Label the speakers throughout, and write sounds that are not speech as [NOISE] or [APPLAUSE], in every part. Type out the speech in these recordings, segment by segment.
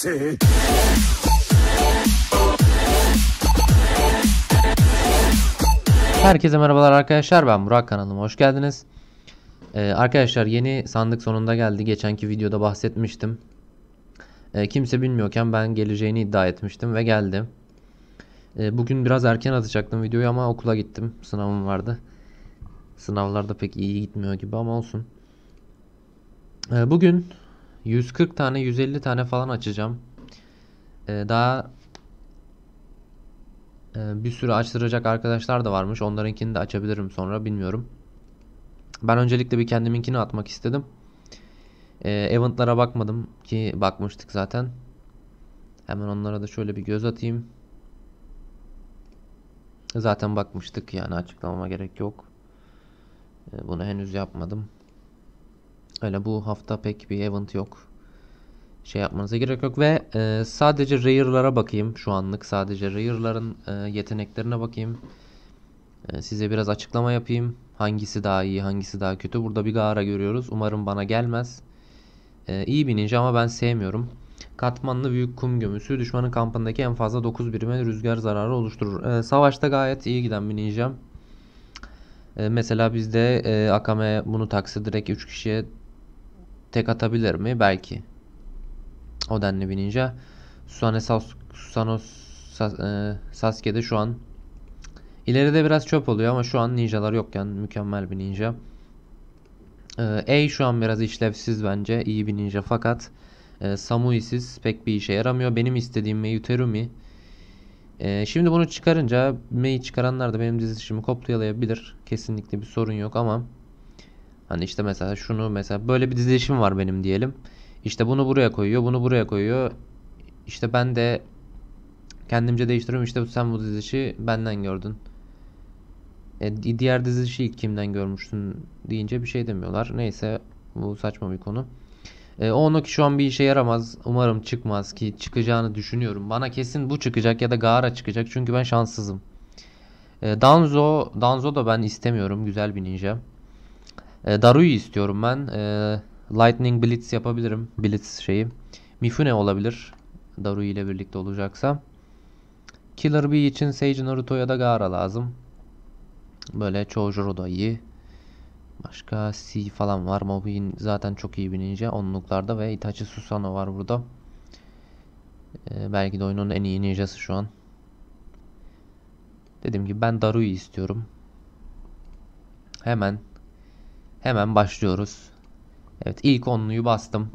Speaker 1: see.
Speaker 2: Herkese merhabalar arkadaşlar ben Burak kanalıma hoş geldiniz. Ee, arkadaşlar yeni sandık sonunda geldi. Geçenki videoda bahsetmiştim. Ee, kimse bilmiyorken ben geleceğini iddia etmiştim ve geldi. Ee, bugün biraz erken atacaktım videoyu ama okula gittim. Sınavım vardı. Sınavlarda pek iyi gitmiyor gibi ama olsun. Ee, bugün 140 tane 150 tane falan açacağım. Ee, daha ee, bir sürü açtıracak arkadaşlar da varmış. Onlarınkini de açabilirim sonra bilmiyorum. Ben öncelikle bir kendiminkini atmak istedim. Ee, eventlara bakmadım ki bakmıştık zaten. Hemen onlara da şöyle bir göz atayım. Zaten bakmıştık yani açıklamama gerek yok. Ee, bunu henüz yapmadım. Öyle bu hafta pek bir event yok. Şey yapmanıza gerek yok. Ve e, sadece rare'lara bakayım şu anlık. Sadece rare'ların e, yeteneklerine bakayım. E, size biraz açıklama yapayım. Hangisi daha iyi hangisi daha kötü? Burada bir Gaara görüyoruz. Umarım bana gelmez. E, iyi bir ninja ama ben sevmiyorum. Katmanlı büyük kum gömüsü düşmanın kampındaki en fazla 9 birime rüzgar zararı oluşturur. E, savaşta gayet iyi giden bir ninja e, mesela bizde e, Akame bunu taksa direkt 3 kişiye tek atabilir mi belki o denli bir ninja. Susane Susano Sas e, Sasuke'de şu an ileride biraz çöp oluyor ama şu an ninjalar yokken mükemmel bir ninja. E, şu an biraz işlevsiz bence. iyi bir ninja fakat e, Samui'siz pek bir işe yaramıyor. Benim istediğim Meyuterumi. E, şimdi bunu çıkarınca Mei çıkaranlar da benim dizilişimi kopyalayabilir. Kesinlikle bir sorun yok ama hani işte mesela şunu mesela böyle bir dizilişim var benim diyelim. İşte bunu buraya koyuyor, bunu buraya koyuyor. İşte ben de kendimce değiştiriyorum. İşte sen bu dizilişi benden gördün. E, diğer dizilişi ilk kimden görmüşsün deyince bir şey demiyorlar. Neyse bu saçma bir konu. E, o ki şu an bir işe yaramaz. Umarım çıkmaz ki çıkacağını düşünüyorum. Bana kesin bu çıkacak ya da Gaara çıkacak. Çünkü ben şanssızım. E, Danzo, Danzo da ben istemiyorum. Güzel bir ninja. E, Daru'yu istiyorum ben. E, Lightning Blitz yapabilirim. Blitz şeyi. Mifune olabilir. Daru ile birlikte olacaksa. Killer Bee için Sage Naruto'ya da Gaara lazım. Böyle Chojuro da iyi. Başka C falan var. Mobi'nin zaten çok iyi bir. Onluklarda ve Itachi Susano var burada. Ee, belki de oyunun en iyi ninjası şu an. Dediğim gibi ben Daru'yu istiyorum. Hemen hemen başlıyoruz. Evet ilk onluyu bastım.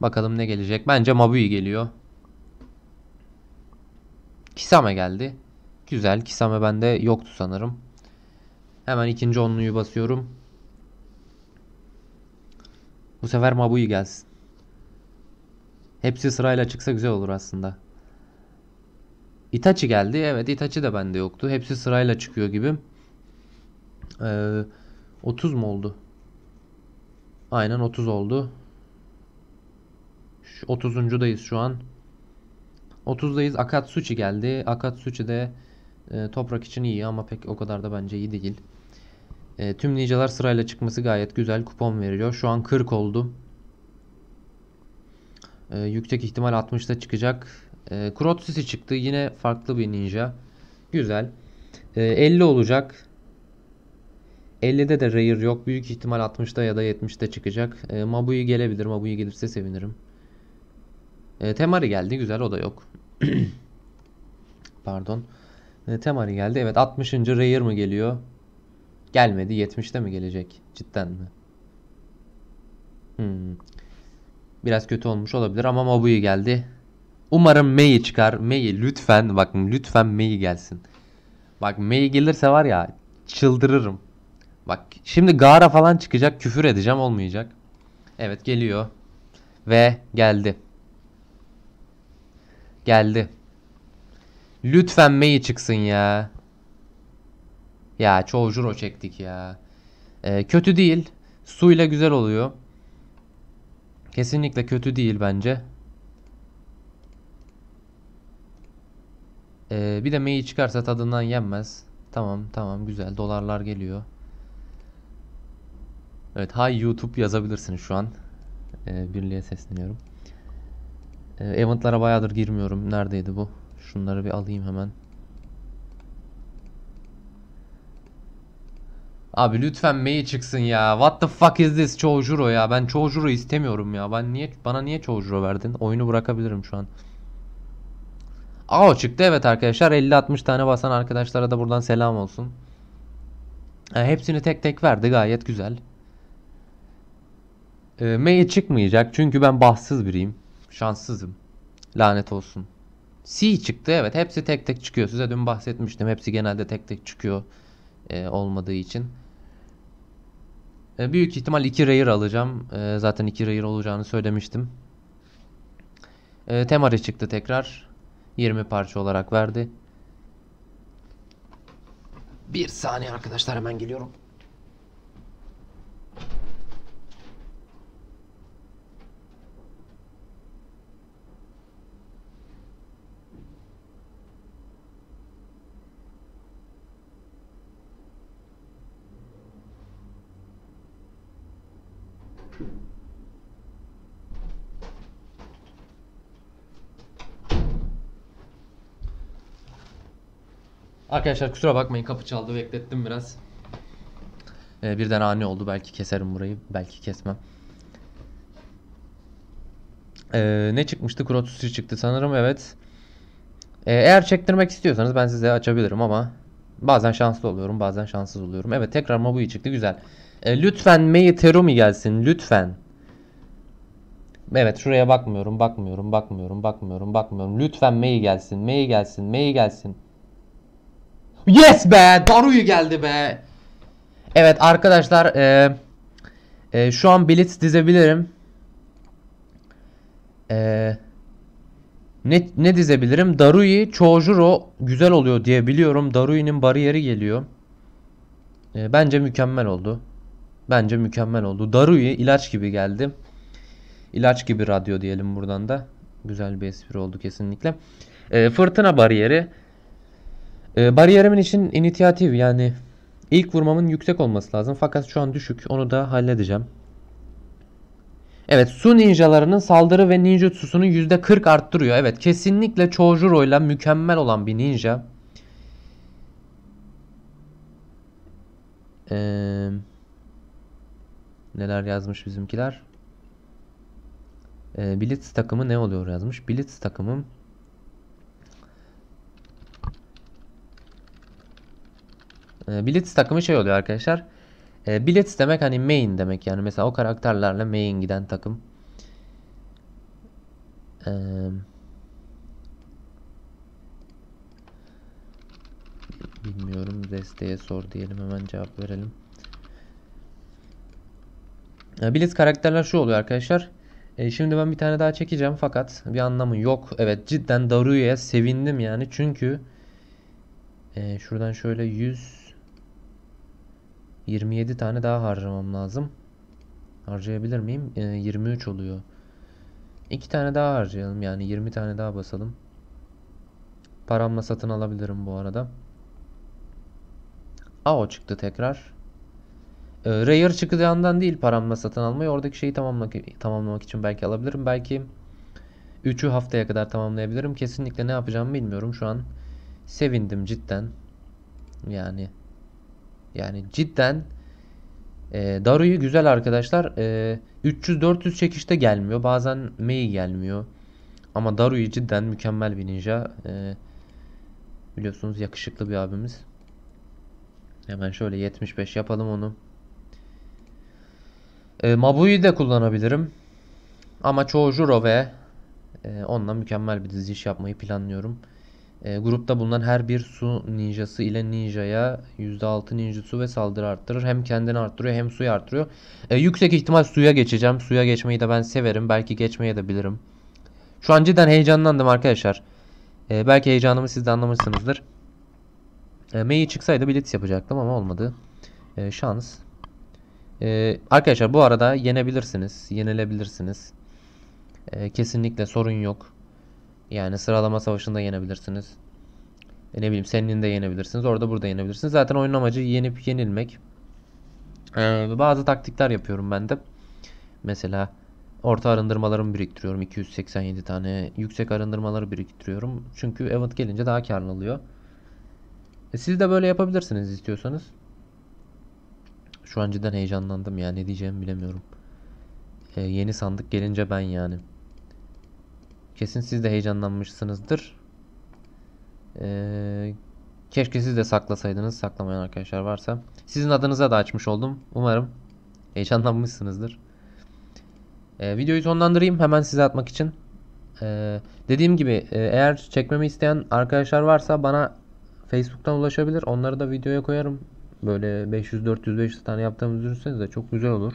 Speaker 2: Bakalım ne gelecek. Bence Mabui geliyor. Kisame geldi. Güzel. Kisame bende yoktu sanırım. Hemen ikinci onluyu basıyorum. Bu sefer Mabui gelsin. Hepsi sırayla çıksa güzel olur aslında. Itachi geldi. Evet Itachi de bende yoktu. Hepsi sırayla çıkıyor gibi. Ee, 30 mu oldu? Aynen 30 oldu. 30'uncudayız şu an. 30'dayız. Akatsuchi geldi. Akatsuchi de e, toprak için iyi ama pek o kadar da bence iyi değil. E, tüm ninjalar sırayla çıkması gayet güzel. Kupon veriyor. Şu an 40 oldu. E, yüksek ihtimal 60'ta çıkacak. E, Kurotsusi çıktı. Yine farklı bir ninja. Güzel. E, 50 olacak. 50'de de rare yok. Büyük ihtimal 60'da ya da 70'te çıkacak. E, Mabui gelebilir. Mabui gelirse sevinirim. E, Temari geldi. Güzel o da yok. [CLEARS THROAT] Pardon. E, Temari geldi. Evet 60. rare mı geliyor? Gelmedi. 70'te mi gelecek? Cidden mi? Hmm. Biraz kötü olmuş olabilir ama Mabui geldi. Umarım Mei çıkar. Mei lütfen bak lütfen Mei gelsin. Bak Mei gelirse var ya çıldırırım. Bak şimdi Gara falan çıkacak küfür edeceğim olmayacak. Evet geliyor. Ve geldi. Geldi. Lütfen Mei çıksın ya. Ya çoğu juro çektik ya. Ee, kötü değil. Suyla güzel oluyor. Kesinlikle kötü değil bence. Ee, bir de Mei çıkarsa tadından yenmez. Tamam tamam güzel. Dolarlar geliyor. Evet, hi YouTube yazabilirsiniz şu an. Ee, birliğe sesleniyorum. E, eventlara bayağıdır girmiyorum. Neredeydi bu? Şunları bir alayım hemen. Abi lütfen Mei çıksın ya. What the fuck is this Choujuro ya? Ben Choujuro istemiyorum ya. Ben niye bana niye Choujuro verdin? Oyunu bırakabilirim şu an. Aa çıktı evet arkadaşlar. 50-60 tane basan arkadaşlara da buradan selam olsun. E, hepsini tek tek verdi gayet güzel. E, Mei çıkmayacak çünkü ben bahtsız biriyim. Şanssızım. Lanet olsun. C çıktı evet. Hepsi tek tek çıkıyor. Size dün bahsetmiştim. Hepsi genelde tek tek çıkıyor. e, olmadığı için. E, büyük ihtimal 2 rare alacağım. E, zaten 2 rare olacağını söylemiştim. E, Temari çıktı tekrar. 20 parça olarak verdi. Bir saniye arkadaşlar hemen geliyorum. Arkadaşlar kusura bakmayın kapı çaldı beklettim biraz. Ee, birden ani oldu belki keserim burayı belki kesmem. Ee, ne çıkmıştı? Krotusri çıktı sanırım evet. Ee, eğer çektirmek istiyorsanız ben size açabilirim ama bazen şanslı oluyorum bazen şanssız oluyorum. Evet tekrar Mabui çıktı güzel. Ee, lütfen Mei Terumi gelsin lütfen. Evet şuraya bakmıyorum bakmıyorum bakmıyorum bakmıyorum bakmıyorum. Lütfen Mei gelsin Mei gelsin Mei gelsin. Yes be! Daruyu geldi be! Evet arkadaşlar e, e, şu an Blitz dizebilirim. E, ne, ne dizebilirim? Darui, Chojuro güzel oluyor diye biliyorum. Darui'nin bariyeri geliyor. E, bence mükemmel oldu. Bence mükemmel oldu. Darui ilaç gibi geldi. İlaç gibi radyo diyelim buradan da. Güzel bir espri oldu kesinlikle. E, fırtına bariyeri. E, bariyerimin için inisiyatif yani ilk vurmamın yüksek olması lazım. Fakat şu an düşük. Onu da halledeceğim. Evet su ninjalarının saldırı ve ninjutsusunu %40 arttırıyor. Evet kesinlikle Chojuro ile mükemmel olan bir ninja. Ee, neler yazmış bizimkiler? Ee, Blitz takımı ne oluyor yazmış. Blitz takımım E, Blitz takımı şey oluyor arkadaşlar. E, Blitz demek hani main demek yani mesela o karakterlerle main giden takım. E, bilmiyorum desteğe sor diyelim hemen cevap verelim. E, Blitz karakterler şu oluyor arkadaşlar. Şimdi ben bir tane daha çekeceğim fakat bir anlamı yok. Evet cidden Daruya'ya sevindim yani çünkü şuradan şöyle 100 27 tane daha harcamam lazım. Harcayabilir miyim? E, 23 oluyor. 2 tane daha harcayalım yani 20 tane daha basalım. Paramla satın alabilirim bu arada. AO çıktı tekrar. E, Rare çıkacağından değil paramla satın almayı. Oradaki şeyi tamamlamak, tamamlamak için belki alabilirim. Belki 3'ü haftaya kadar tamamlayabilirim. Kesinlikle ne yapacağımı bilmiyorum. Şu an sevindim cidden. Yani yani cidden e, Daru'yu güzel arkadaşlar. E, 300-400 çekişte gelmiyor. Bazen Mei gelmiyor. Ama Daru'yu cidden mükemmel bir ninja. E, biliyorsunuz yakışıklı bir abimiz. Hemen şöyle 75 yapalım onu. E, Mabu'yu de kullanabilirim. Ama Chojuro ve e, onunla mükemmel bir diziş yapmayı planlıyorum. E, grupta bulunan her bir su ninjası ile ninjaya %6 ninjutsu ve saldırı arttırır. Hem kendini arttırıyor hem suyu arttırıyor. E, yüksek ihtimal suya geçeceğim. Suya geçmeyi de ben severim. Belki geçmeye de bilirim. Şu an cidden heyecanlandım arkadaşlar. E, belki heyecanımı siz de anlamışsınızdır. E, Mei çıksaydı blitz yapacaktım ama olmadı. E, şans. E, arkadaşlar bu arada yenebilirsiniz. Yenilebilirsiniz. E, kesinlikle sorun yok. Yani sıralama savaşında yenebilirsiniz. E ne bileyim senin de yenebilirsiniz. Orada burada yenebilirsiniz. Zaten oyun amacı yenip yenilmek. Ee, bazı taktikler yapıyorum ben de. Mesela orta arındırmalarımı biriktiriyorum. 287 tane. Yüksek arındırmaları biriktiriyorum. Çünkü event gelince daha karlı oluyor. E, siz de böyle yapabilirsiniz istiyorsanız. Şu an cidden heyecanlandım ya. Ne diyeceğimi bilemiyorum. E, yeni sandık gelince ben yani. Kesin siz de heyecanlanmışsınızdır. E, keşke siz de saklasaydınız. Saklamayan arkadaşlar varsa. Sizin adınıza da açmış oldum. Umarım heyecanlanmışsınızdır. E, videoyu sonlandırayım hemen size atmak için. E, dediğim gibi e, eğer çekmemi isteyen arkadaşlar varsa bana Facebook'tan ulaşabilir. Onları da videoya koyarım. Böyle 500 400 500 tane yaptığımızı düşünseniz de çok güzel olur.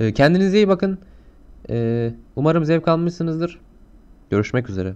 Speaker 2: E, kendinize iyi bakın. E, umarım zevk almışsınızdır. Görüşmek üzere.